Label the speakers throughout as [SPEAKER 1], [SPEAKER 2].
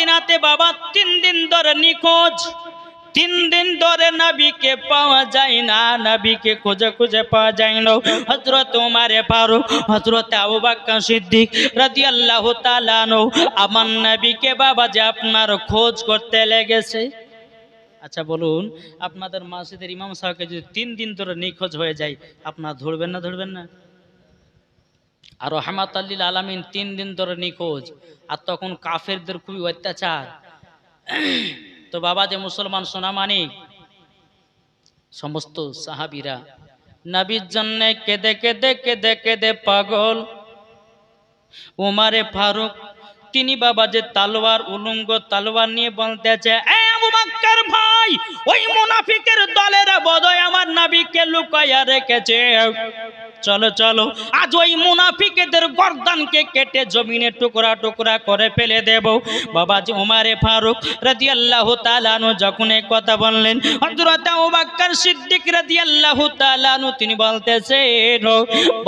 [SPEAKER 1] মদিনাতে বাবা, তিন দিন ধরে নিখোঁজ। তিন দিন ধরে নবীকে পাওয়া যায় না, নবীকে খুঁজে খুঁজে পাওয়া যায় না। হজরত উমারে ফারুক হজরত আবু বাক্কা সিদ্দিক রাদিয়াল্লাহু তাআলা আনহু, আমার নবীকে বাবা যে আপনার খোঁজ করতে লেগেছে। আচ্ছা বলুন, আপনাদের মাসিদের ইমাম সাহেবকে যদি তিন দিন ধরে নিখোঁজ হয়ে যায়, আপনার ধরবেন না ধরবেন না? আর রহমাত আল্লিল আলামিন তিন দিন ধরে নিখোঁজ। আর তখন কাফেরদের খুবই অত্যাচার। তো বাবা যে মুসলমান সোনা মানিক সমস্ত সাহাবিরা নাবির জন্য কেঁদে কেঁদে কেঁদে কেঁদে পাগল। উমারে ফারুক, তিনি বাবা যে তালোয়ার, উলঙ্গ তালোয়ার নিয়ে বলতেছে, "এ আবু ভাই, ওই মুনাফিকের দলেরা বদয় আমার নবীকে লুকাইয়া রেখেছে। চলো চলো। আজ ওই মুনাফিকেদের গর্দানকে কেটে জমিনে টুকরা টুকরা করে ফেলে দেব। বাবাজি উমারে ফারুক রাদিয়াল্লাহু তাআলা আনহু যখন এই কথা বললেন সিদ্দিক রাদিয়াল্লাহু তাআলা আনহু, তিনি বলতেছেন,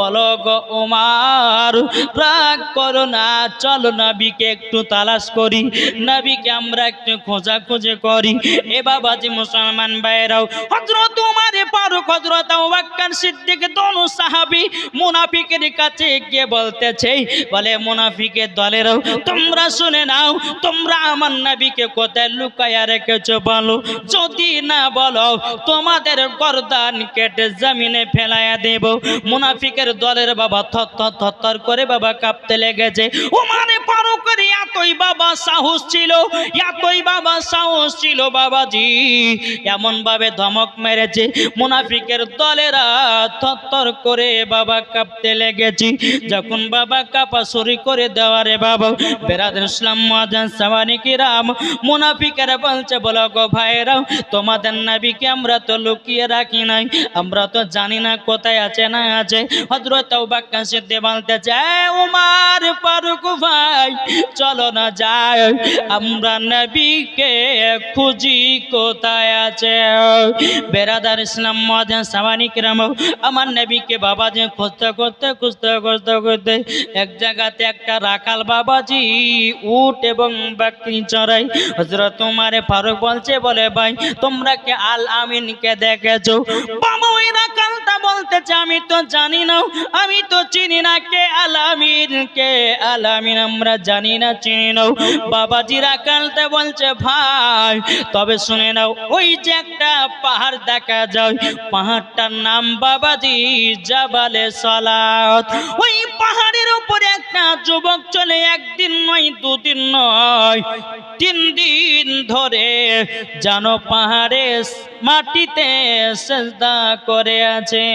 [SPEAKER 1] বলো গো রাগ করো না, চলো নবীকে একটু তালাশ করি। নবীকে আমরা একটু খোঁজাখুঁজি করি। এ বাবাজি মুসলমান ভাইরাও হযরত উমারে ফারুক হজরত সিদ্দিক, দোনো সাহাবী মুনাফিকের কাছে গিয়ে বলতেছে, বলে, মুনাফিকের দলেরও তোমরা শুনে নাও, তোমরা আমার নবীকে কোথায় লুকায়া রেখেছো বলো? যদি না বলো, তোমাদের গর্দান কেটে জমিনে ফেলাইয়া দেব। মুনাফিকের দলের বাবা থর থর করে বাবা কাঁপতে লেগেছে। ওমানে ফারুকের এতই বাবা সাহস ছিল, এতই বাবা সাহস ছিল বাবাজি এমন ভাবে ধমক মেরেছে। মুনাফিকের দলেরা থর করে বাবা কাঁপতে লেগেছি। যখন বাবা কাপা শুরু করে দেওয়ারে বাবা বেরাদের ইসলাম, মহাজান সামানি কিরাম মুনাফিকেরা বলছে, বলো গো ভাইরাও তোমাদের নাবিকে আমরা তো লুকিয়ে রাখি নাই। আমরা তো জানি না কোথায় আছে, না আছে। হজরত বাক্কা সিদ্ধে বলতে চায় উমার ফারুক ভাই, চলো না যায় আমরা নবীকে খুঁজি কোথায় আছে? বেরাদার ইসলাম, মহাজান সামানি কিরাম আমার নবীকে বাবা যে খুঁজতে খুঁজতে খুঁজতে খুঁজতে খুঁজতে এক জায়গাতে একটা রাখাল বাবাজি উট এবং বাকরি চড়াই। হজরত তোমারে ফারুক বলছে, বলে, ভাই, তোমরা কে আল আমিনকে দেখেছ? বাবা, ওই রাখালটা বলতেছে আমি তো জানি না, আমি তো চিনি না কে আল আমিন কে আল আমিন আমরা জানি না, চিনি না। বাবাজি রাখালটা বলছে, ভাই, তবে শুনে নাও, ওই যে একটা পাহাড় দেখা যায়, পাহাড়টার নাম বাবাজি জাবালে সালাত। ওই পাহাড়ের উপরে একটা যুবক চলে, একদিন নয়, দুদিন নয়, তিন দিন ধরে জানো পাহাড়ে মাটিতে সেজদা করে আছে।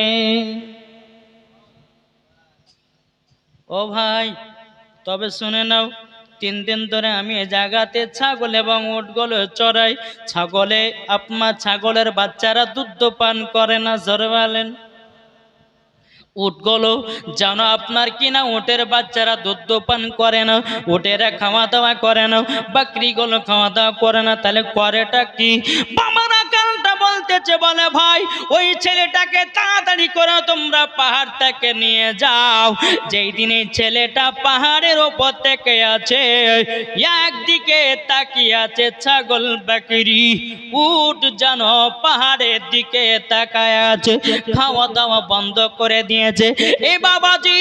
[SPEAKER 1] ও ভাই, তবে শুনে নাও, তিন দিন ধরে আমি এ জায়গাতে ছাগল এবং উটগুলো চড়াই। ছাগলে আপনার ছাগলের বাচ্চারা দুধ পান করে না, জোরে বলেন। উটগুলো যেন আপনার কিনা উটের বাচ্চারা দুধ পান করে না, উটেরা খাওয়া দাওয়া করে না, বাকরিগুলো খাওয়া দাওয়া করে না, তাহলে করেটা কি? কালটা বলতেছে, বলে ভাই, ওই ছেলেটাকে তাড়াতাড়ি করে তোমরা পাহাড় থেকে নিয়ে যাও। যেই দিনে ছেলেটা পাহাড়ের ওপর থেকে আছে, একদিকে তাকিয়ে আছে ছাগল বাকরি। উট যেন পাহাড়ের দিকে তাকায় আছে খাওয়া দাওয়া বন্ধ করে দিয়েছে। এ বাবাজি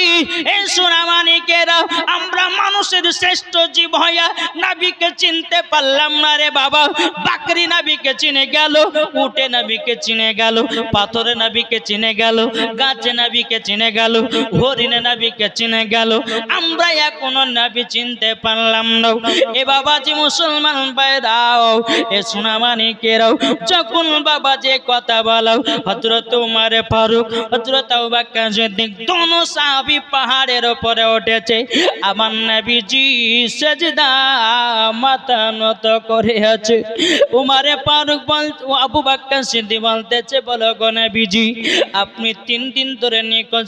[SPEAKER 1] এই সোনামানিকেরা, আমরা মানুষের শ্রেষ্ঠ জীব হইয়া নাবিকে চিনতে পারলাম না রে বাবা। বাকরি নাবিকে চিনে গেল, উটে নাবিকে চিনে গেল, পাথরে নাবিকে চিনে গেল, গাছে নাবিকে চিনে গেল, হরিণে নাবিকে চিনে গেল। আমরা এখনও নাবি চিনতে পারলাম না। এ বাবাজি মুসলমান বাইরাও এ সোনামানিকেরাও যখন বাবা যে কথা বলাও হজরত উমারে ফারুক হজরত আবাক্কা সিদ্দিক দোনো সাহাবি পাহাড়ের ওপরে উঠেছে। আমার নবীজি সেজদা মাথা নত করে আছে উমারে মুবারক বল আবু বাক্কা সিদ্ধি বলতেছে বলো গো নবীজি, আপনি তিন দিন ধরে নিখোঁজ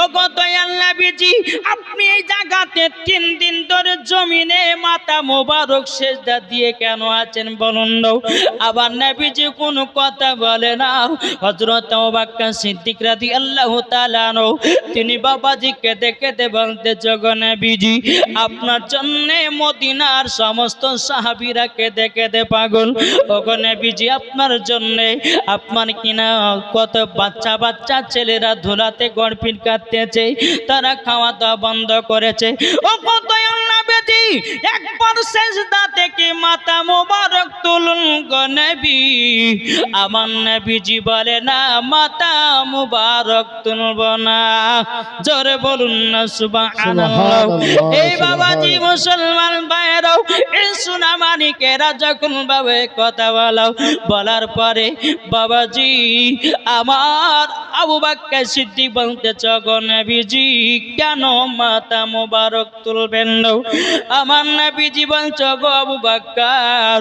[SPEAKER 1] ও গো দয়াল নবীজি, আপনি এই জায়গাতে তিন দিন ধরে জমিনে মাথা মুবারক সেজদা দিয়ে কেন আছেন বলুন আবার নবীজি কোনো কথা বলে না। হজরত বাক্কা সিদ্দিক রাদি আল্লাহ তালানো তিনি বাবাজিকে দেখে দে বলতে জগনবীজি আপনার জন্য মদিনার সমস্ত সাহাবিরা কেঁদে কেঁদে পাগল? ওগনবীজি আপনার জন্য। আপনার কিনা কত বাচ্চা বাচ্চা ছেলেরা ধুলাতে গড়পিট কাটতেছে, তারা খাওয়া দাওয়া বন্ধ করেছে। ও কত বেদি একবার সেজদা থেকে মাথা মোবারক তুলুন গনবী আমার নবীজি বলে না মাথা মুবারক তুলব না। জোরে বলুন না সুবহানাল্লাহ। এই বাবাজি মুসলমান ভাইরাও এই সুনামানিকেরা যখন ভাবে কথা বলাও বলার পরে বাবাজি আমার আবু বাক্কা সিদ্দিক বলতে নবীজি কেন মাতা মোবারক তুলবেন না? আমার নবীজি বলছ গো আবু বাক্কার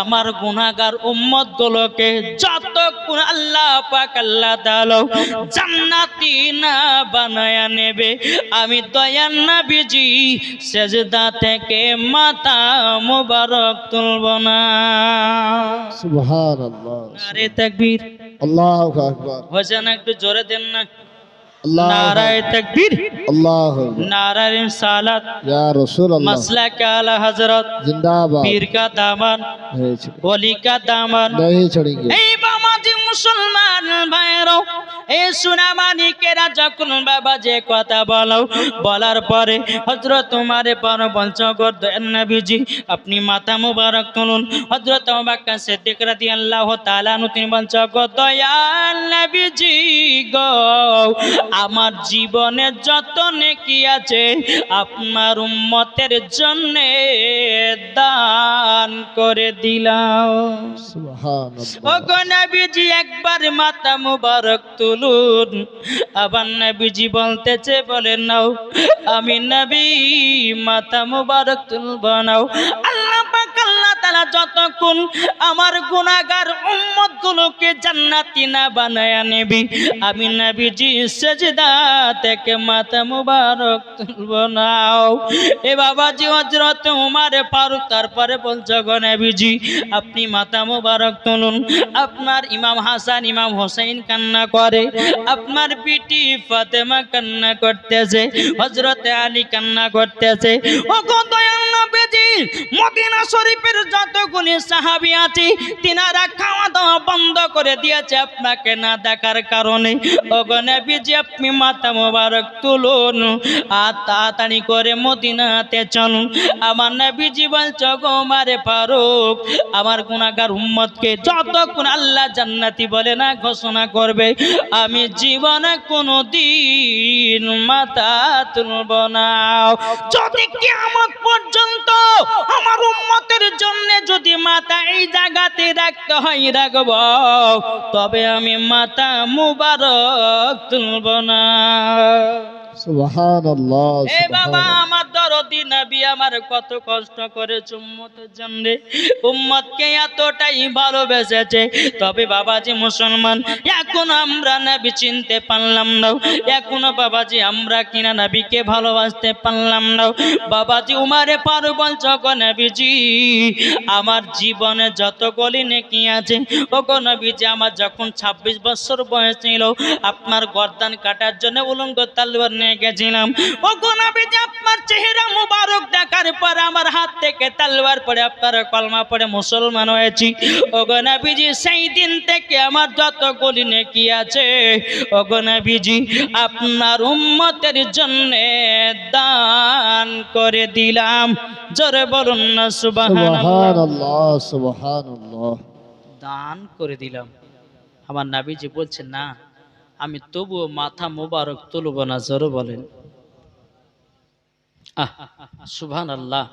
[SPEAKER 1] আমার গুনাহগার উম্মত গুলোকে যতক্ষণ আল্লাহ পাক আল্লাহ তাআলা জান্নাতি না বানায়া নেবে। আমি দয়ান নবীজি সেজদা থেকে মাথা মোবারক তুলব না।
[SPEAKER 2] সুবহানাল্লাহ
[SPEAKER 1] আরে তাকবীর।
[SPEAKER 2] আল্লাহু আকবার।
[SPEAKER 1] হয়েছে না একটু জোরে দেন না? নারায় তাকবীর
[SPEAKER 2] আল্লাহু আকবার
[SPEAKER 1] নারায় সালাত
[SPEAKER 2] ইয়া রাসূলুল্লাহ
[SPEAKER 1] मसला का आला हजरत
[SPEAKER 2] जिंदाबाद
[SPEAKER 1] पीर का दामन
[SPEAKER 2] नहीं छोड़-
[SPEAKER 1] ওলি का দামান
[SPEAKER 2] नहीं छोड़ेंगे
[SPEAKER 1] মুসলমান ভাইরাও এই সুনামানিকেরা যখন বাবা যে কথা বলো বলার পরে হজরত তোমারে পর বঞ্চ নবীজি আপনি মাথা মুবারক তুলুন। হজরত বাক্কা সিদ্দিক রাদিয়াল্লাহু তাআলা নু তিনি বঞ্চ দয়াল নবীজি গো আমার জীবনে যত নেকি আছে আপনার উম্মতের জন্য দান করে দিলাম।
[SPEAKER 2] সুবহানাল্লাহ।
[SPEAKER 1] ও গো নবীজি একবার মাতা মুবারক তুলুন। আবার নবীজি বলতেছে, বলে নাও, আমি নবী, মাতা মুবারক তুলব নাও। তাআলা যতক্ষণ আমার গুনাহগার উম্মত গুলোকে জান্নাতি না বানায়া নেবি, আমি নবীজি সেজদা থেকে মাথা মুবারক তুলব নাও এ বাবাজি হজরত উমারে ফারুক, তারপরে বলছো, গো নবীজি, আপনি মাথা মুবারক তুলুন। আপনার ইমাম হাসান, ইমাম হোসেন কান্না করে, আপনার বিটি ফাতেমা কান্না করতেছে হজরতে আলী কান্না করতেছে। ও মদিনা শরীফের যতগুলি সাহাবী আছে, তিনারা খাওয়া দাওয়া বন্ধ করে দিয়েছে আপনাকে না দেখার কারণে। ও গো নবীজি, আপনি মাথা মুবারক তুলুন আর তাড়াতাড়ি করে মদিনাতে চলুন। আমার নবীজি বলছো গো মারে ফারুক, আমার গুনাহগার উম্মতকে যতক্ষণ আল্লাহ জান্নাতি বলে না ঘোষণা করবে, আমি জীবনে কোনো দিন মাথা তুলব না। যদি কেমন পর্যন্ত আমার উম্মতের জন্য যদি মাথা এই জায়গাতে রাখতে হয়, রাখব। তবে আমি মাতা মুবারক তুলব না। এ বাবা আমার দরদি নবী আমার কত কষ্ট করেছে উম্মতের জন্য। উম্মতকে এতটাই ভালোবেসেছে। তবে বাবাজি মুসলমান এখন আমরা নবী চিনতে পারলাম না। এখনও বাবাজি আমরা কিনা নবীকে ভালোবাসতে পারলাম না। বাবাজি উমারে পারো বলছ গো নবীজি আমার জীবনে যত গলি নেকি আছে ও নবীজি আমার যখন ছাব্বিশ বছর বয়স ছিল আপনার গর্দান কাটার জন্য উলঙ্গ তালবার নিয়ে গেছিলাম। ও গো নবীজি আপনার চেহারা মুবারক দেখার পর আমার হাত থেকে তালবার পড়ে আপনার কলমা পড়ে মুসলমান হয়েছি। ও গো নবীজি সেই দিন থেকে আমার যত গলি নেকি আছে ও গো নবীজি আপনার উম্মতের জন্য দান করে দিলাম। জোরে বলুন না সুবহানাল্লাহ
[SPEAKER 2] সুবহানাল্লাহ।
[SPEAKER 1] দান করে দিলাম। আমার নাবিজি বলছেন না আমি তবুও মাথা মোবারক তুলব না, জোরে বলেন। সুবহান আল্লাহ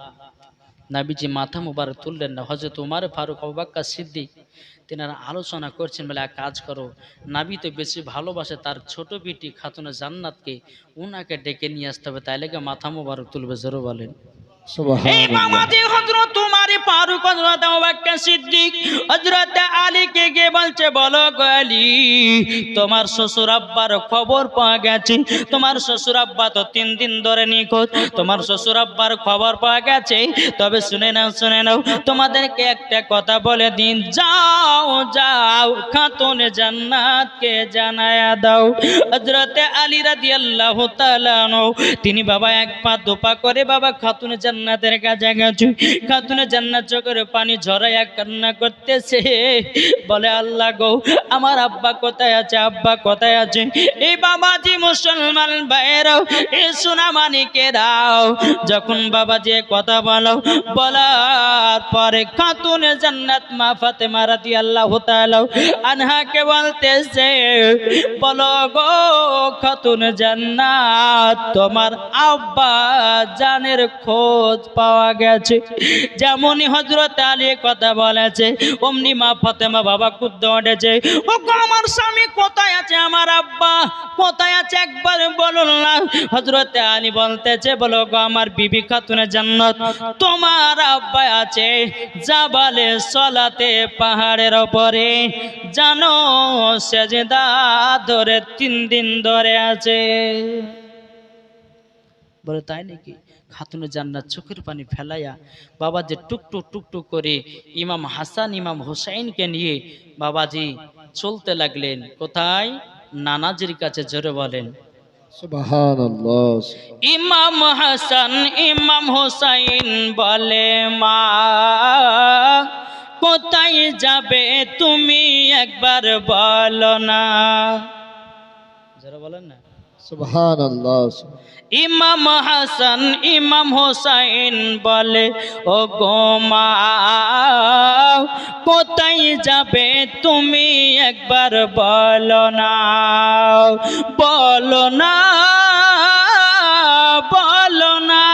[SPEAKER 1] নাবিজি মাথা মোবারক তুললেন না। হজরত উমার ফারুক অবাক্কা সিদ্দিক তেনারা আলোচনা করছেন, বলে, এক কাজ করো। নাবি তো বেশি ভালোবাসে, তার ছোট বিটি খাতুনে জান্নাতকে উনাকে ডেকে নিয়ে আসতে হবে, তাই লেগে মাথা মোবারক তুলবে, জোরে বলেন। তোমার শ্বশুর আব্বার খবর পাওয়া গেছে? তোমার শ্বশুর আব্বা তো তিন দিন ধরে নিখোঁজ। তোমার শ্বশুর আব্বার খবর পাওয়া গেছে? তবে শুনে নাও শুনে নাও, তোমাদেরকে একটা কথা বলে দিন। যাও যাও, খাতুন জান্নাতকে জানায়া দাও। হজরতে আলী রাদিয়াল্লাহু তাআলা তিনি বাবা এক পা দোপা করে বাবা খাতুন জান্নাতের কাছে গেছে খাতুন জান্নাত চোখের পানি ঝরাইয়া কান্না করতেছে। বলে, আল্লাহ গো, আমার আব্বা কোথায় আছে? আব্বা কোথায় আছে? এই বাবাজি মুসলমান ভাইরাও এই সোনা মানিকেরাও যখন বাবাজি এ কথা বলো, বলার পরে খাতুন জান্নাত মা ফাতে ফাতেমা রাদিয়াল্লাহু তাআলা আনহাকে বলতেছে, বলো গো, খাতুন জান্নাত, তোমার আব্বা জানের খোঁজ পাওয়া গেছে। যেমনই হজরত আলী কথা বলেছে, অমনি মা ফাতেমা বাবা কুদ্দ উঠেছে। ও আমার স্বামী কোথায় আছে? আমার আব্বা কোথায় আছে? একবার বলুন না। হজরত আলী বলতেছে, বলো গো, আমার বিবি খাতুনের জান্নাত। তোমার আব্বা আছে জাবালে সলাতে পাহাড়ের ওপরে। জানো, সেজদা ধরে তিন দিন ধরে আছে। বলে, তাই নাকি? খাতুনে জান্নাত চোখের পানি ফেলাইয়া বাবাজি টুকটুক টুকটুক করে ইমাম হাসান ইমাম হোসাইনকে নিয়ে বাবাজি চলতে লাগলেন। কোথায়? নানাজির কাছে জোরে বলেন ইমাম হাসান ইমাম হোসাইন বলে মা কোথায় যাবে তুমি একবার বলো না? যারা বলেন না। ইমাম হাসান, ইমাম হোসাইন বলে ও গো মা, কোথায় যাবে তুমি একবার বলো না বলো না বলো না।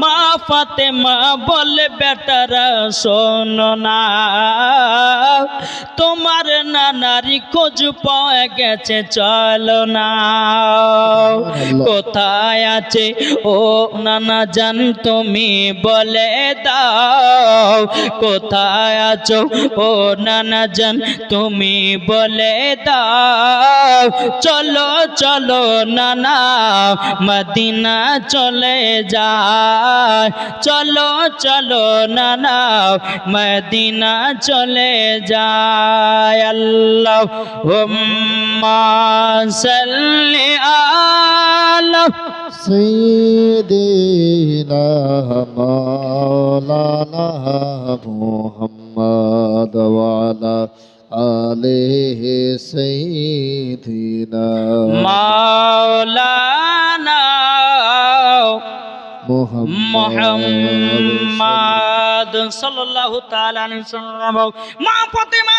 [SPEAKER 1] মা ফাতেমা বলে, বেটারা শোনো না তোমার নানারি খোঁজ পাওয়া গেছে, চলো না। কোথায় আছে? ও নানা জান, তুমি বলে দাও। কোথায় আছো? ও নানা জান, তুমি বলে দাও। চলো চলো নানা, মদিনা চলে যায়। চলো চলো নানা, মদিনা চলে যায় আল্লাহ সাল্লি আলা
[SPEAKER 2] سيدنا مولانا محمد وعلى آله سيدنا
[SPEAKER 1] মাওলানা
[SPEAKER 2] محمد
[SPEAKER 1] মোহাম্মদ মা ফাতেমা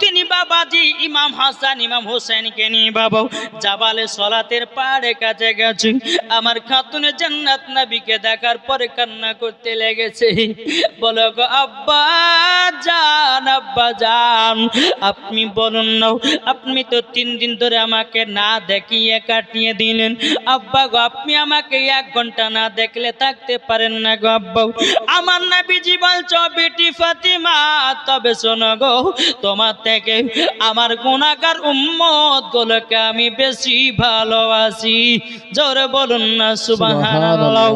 [SPEAKER 1] তিনি বাবাজি, ইমাম হাসান, ইমাম হোসেনকে নিয়ে বাবা জাবালে সলাতের পাড়ে কাছে গেছে। আমার খাতুনে জান্নাত দেখার পরে কান্না করতে লেগেছে। আপনি বলুন না, আপনি তো তিন দিন ধরে আমাকে না দেখিয়ে কাটিয়ে দিলেন। আব্বা গো, আপনি আমাকে এক ঘণ্টা না দেখলে থাকতে পারেন না গো আব্বা আমার না বিজি বলছ, বেটি ফাতিমা শোনো গো তোমার থেকে আমার গুণাকার উম্মত গুলোকে আমি বেশি ভালোবাসি। জোরে বলুন না সুবহানাল্লাহ।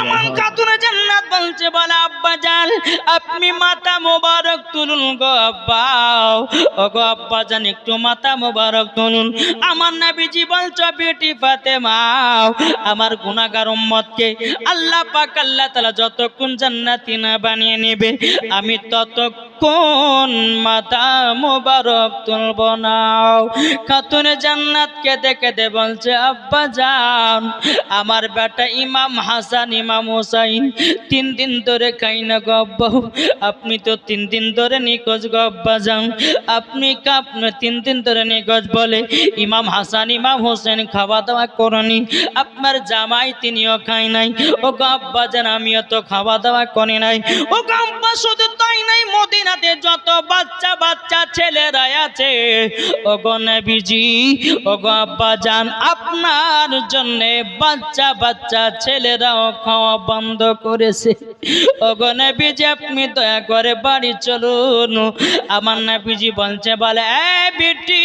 [SPEAKER 1] আমার খাতুনে জান্নাত বলছে বলে আব্বা জান আপনি মাথা মোবারক তুলুন গো আব্বা। ও গো আব্বা জান একটু মাথা মোবারক তুলুন। আমার নবীজি বলছো বেটি ফাতেমা আমার গুনাহগার উম্মতকে আল্লাহ পাক আল্লাহ তাআলা যতক্ষণ জান্নাতি না বানিয়ে নেবে আমি ততক্ষণ মাথা মোবারক তুলব না খাতুনে জান্নাতকে দেখে দে বলছে, আব্বা জান আমার বেটা ইমাম হাসান, ইমাম হোসাইন, তিন দিন ধরে খাই না গো আপনি তো তিন দিন ধরে নিখোঁজ গো যান। আপনি কাপ তিন দিন ধরে নিখোঁজ বলে, ইমাম হাসান, ইমাম হোসেন খাওয়া দাওয়া করনি। আপনার জামাই তিনিও খাই নাই। ও গো যান, আমিও তো খাওয়া দাওয়া করি নাই। ও গো আব্বা শুধু মদিনাতে যত বাচ্চা বাচ্চা ছেলেরা আছে ও গো নবীজি ও গো আব্বাজান, আপনার জন্যে বাচ্চা বাচ্চা ছেলেরাও খাওয়া বন্ধ করেছে। ও গো নবীজি, আপনি দয়া করে বাড়ি চলুন। আমার নবীজি বলছে, বলে, এ বেটি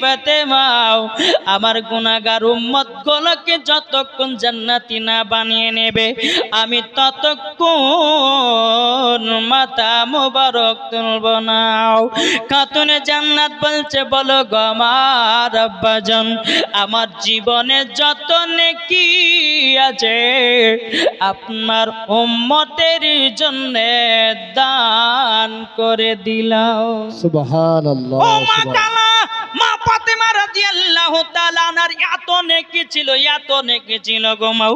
[SPEAKER 1] ফাতেমাও আমার গুনাহগার উম্মত গুলোকে যতক্ষণ জান্নাতি না বানিয়ে নেবে, আমি ততক্ষণ মাথা মোবারক তুলব খাতুনে জান্নাত বলছে বলো গো আমার আব্বাজন আমার জীবনে যত নেকি আছে আপনার উম্মতের জন্য দান করে দিলাও সুবহানাল্লাহ মা ফাতেমা রাদিয়াল্লাহু তাআলা আনার এত নেকি ছিল এত নেকি ছিল গো মাও।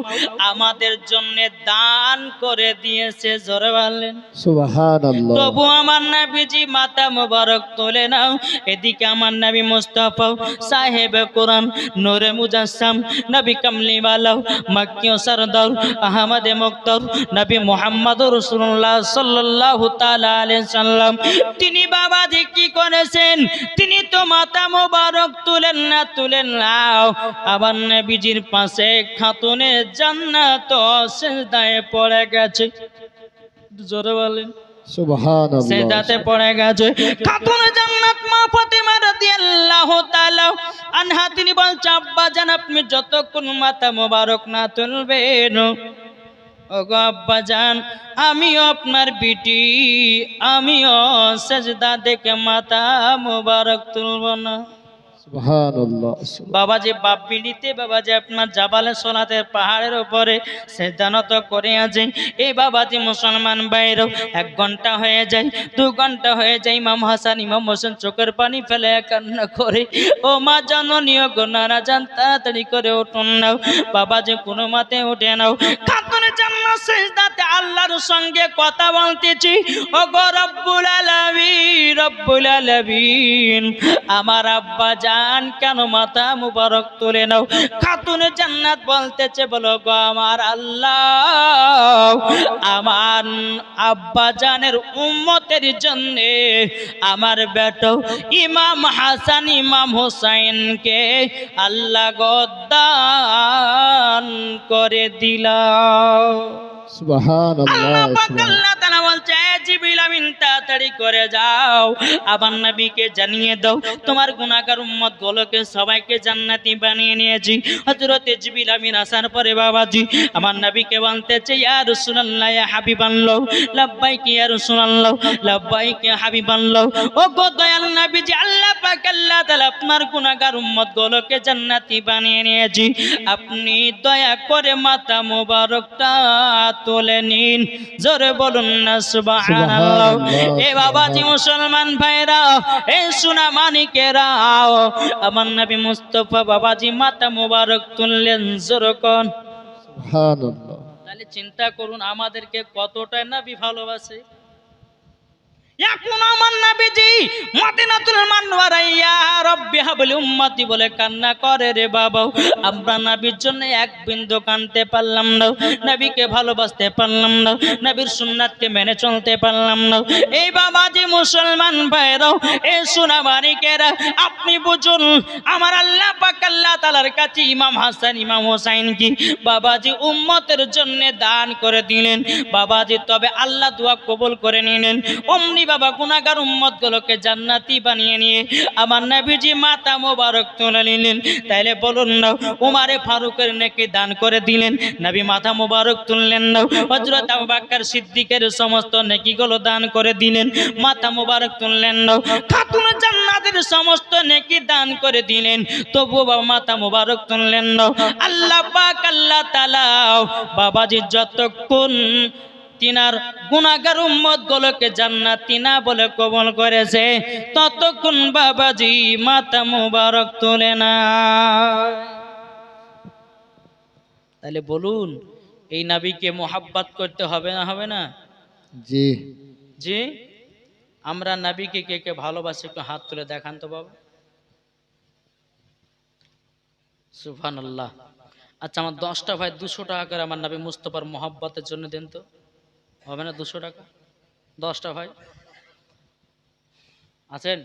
[SPEAKER 1] আমাদের জন্য দান করে দিয়েছে জোরে বললেন
[SPEAKER 2] সুবহান আল্লাহ
[SPEAKER 1] তবু আমার নবীজি মাথা মোবারক তোলে নাও। এদিকে আমার নবী মুস্তাফা সাহেব কোরআন নূরে মুজাসসাম নবী কামলিওয়ালা মাক্কি ও সরদার আহমদ মুক্তর নবী মোহাম্মদ রাসূলুল্লাহ সাল্লাল্লাহু তাআলা আলাইহি সাল্লাম তিনি বাবাজি কি করেছেন? তিনি তো মাথা মোবারক তুলেন না তুলেন নাও আবার নবীজির পাশে খাতুনে জান্নাত সেজদায় পড়ে গেছে। জোরে বলেন। সেদাতে পড়ে গেছে। খাতুন জান্নাত মা ফাতেমা রাদিয়াল্লাহু তাআলা আনহা তিনি বলছে আব্বা জান আপনি যতক্ষণ মাথা মোবারক না তুলবেন আব্বা জান আমিও আপনার বিটি আমিও সেজদা দেখে মাথা মোবারক তুলব না। বাবা যে বাপ বিড়িতে, বাবা যে আপনার জাবালে সোনাতের পাহাড়ের উপরে সে জানত করে আছে, এই বাবা যে মুসলমান বাইরেও এক ঘণ্টা হয়ে যায়, দু ঘণ্টা হয়ে যায় ইমাম হাসান, ইমাম হোসেন চোখের পানি ফেলে কান্না করে, ও মা জননীয় গোনারা যান তাড়াতাড়ি করে উঠুন নাও, বাবা যে কোনো মাতে উঠে নাও। খাতুনে জান্নাত সেজদাতে আল্লাহর সঙ্গে কথা বলতেছি ও গো রব্বুল আলামিন রব্বুল আলামিন, আমার আব্বা জান কেন মাথা মুবারক তুলে নাও? খাতুনে জান্নাত বলতেছে, বলো গো আমার আল্লাহ, আমার আব্বা জানের উম্মতের জন্য আমার বেটো ইমাম হাসান, ইমাম হোসাইনকে আল্লাহ গদ্দান করে
[SPEAKER 2] সুবহান আল্লাহ
[SPEAKER 1] আল্লাহ পাক
[SPEAKER 2] সুবহান
[SPEAKER 1] তাআলা বলছে জিবরিল আমিন তাড়াতাড়ি করে যাও। আবার নবীকে জানিয়ে দাও তোমার গুনাহগার উম্মত গুলোকে সবাইকে জান্নাতি বানিয়ে নিয়েছি। হযরতে জিবরিল আমিন আসার পরে বাবাজি আমার নবীকে বলতেছে ইয়া রাসূলুল্লাহ ইয়া হাবিবাল্লাহ লাব্বাইক ইয়া রাসূলুল্লাহ লাব্বাইক ইয়া হাবিবাল্লাহ। ও গো দয়াল নবীজি আল্লাহ পাক আল্লাহ তাআলা আপনার গুনাহগার উম্মত গুলোকে জান্নাতি বানিয়ে নিয়েছি। আপনি দয়া করে মাথা মোবারকটা তুলে নিন। জোরে বলুন না সুবহানাল্লাহ। এ বাবাজি মুসলমান ভাইরা এ সোনা মানিকেরা আমার নবী মুস্তফা বাবাজি মাতা মুবারক তুললেন জোরে কোন।
[SPEAKER 2] সুবহানাল্লাহ।
[SPEAKER 1] তাহলে চিন্তা করুন আমাদেরকে কতটা নবী ভালোবাসে। আমার বলে কান্না করে বাবা। জন্য এক পারলাম না, নবীকে ভালোবাসতে পারলাম না, নবীর মেনে চলতে পারলাম না। এই বাবাজি মুসলমান আপনি বুঝুন, আমার আল্লাহ পাক আল্লাহ তালার কাছে ইমাম হাসান, ইমাম হোসাইন কি? বাবাজি উম্মতের জন্য দান করে দিলেন। বাবাজি তবে আল্লাহ দোয়া কবুল করে নিলেন। অমনি বাবা গুনাগার উম্মত গুলোকে জান্নাতি বানিয়ে নিয়ে আমার নবীজি মাতা মোবারক তুলে নিলেন। তাইলে বলুন না, উমারে ফারুকের নেকি দান করে দিলেন, নবী মাথা মোবারক তুললেন না হজরত আবু বাক্কার সিদ্দিকের সমস্ত নেকিগুলো দান করে দিলেন মাথা মোবারক তুললেন না, খাতুন জান্নাতের সমস্ত নেকি দান করে দিলেন তবু বাবা মাথা মোবারক তুললেন না। আল্লাহ পাক, আল্লাহ তাআলা, বাবাজি যতক্ষণ তিনার গুনাগার উম্মত গুলোকে জান্নাত তিনা বলে কবল করেছে। ততক্ষণ বাবাজি মাথা মুবারক তোলে না তাহলে বলুন এই নাবিকে মোহাব্বাত করতে হবে না হবে না?
[SPEAKER 2] জি।
[SPEAKER 1] জি? আমরা নাবিকে কে কে ভালোবাসি একটু হাত তুলে দেখান তো বাবা। সুফান আল্লাহ আচ্ছা আমার দশটা ভাই দুশো টাকা করে আমার নাবি মুস্তফার মোহাব্বতের জন্য দেন তো। হবে না দুশো টাকা? দশটা ভাই। আছেন?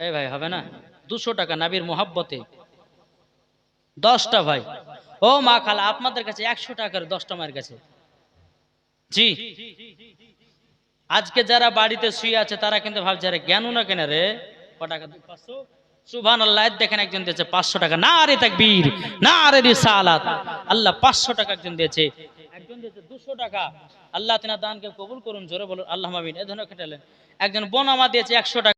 [SPEAKER 1] এই ভাই, হবে না? দুশো টাকা নাবির মোহাব্বতে। দশটা ভাই। ও মা খালা, আপনাদের কাছে একশো টাকার দশটা মায়ের কাছে। জি। আজকে যারা বাড়িতে শুয়ে আছে, তারা কিন্তু ভাবছে, আরে, জ্ঞানও না কেন রে? ক টাকা পাঁচশো? সুভান দেখেন একজন দিয়েছে পাঁচশো টাকা। না রে তাকবীর না রে রিসালাত। আল্লাহ পাঁচশো টাকা একজন দিয়েছে। একজন দিয়েছে দুশো টাকা। আল্লাহ তিনা দানকে কবুল করুন, জোরে বলুন, আল্লাহ মাবিন এ ধরনের খেটালেন একজন বোন আমার দিয়েছে একশো টাকা।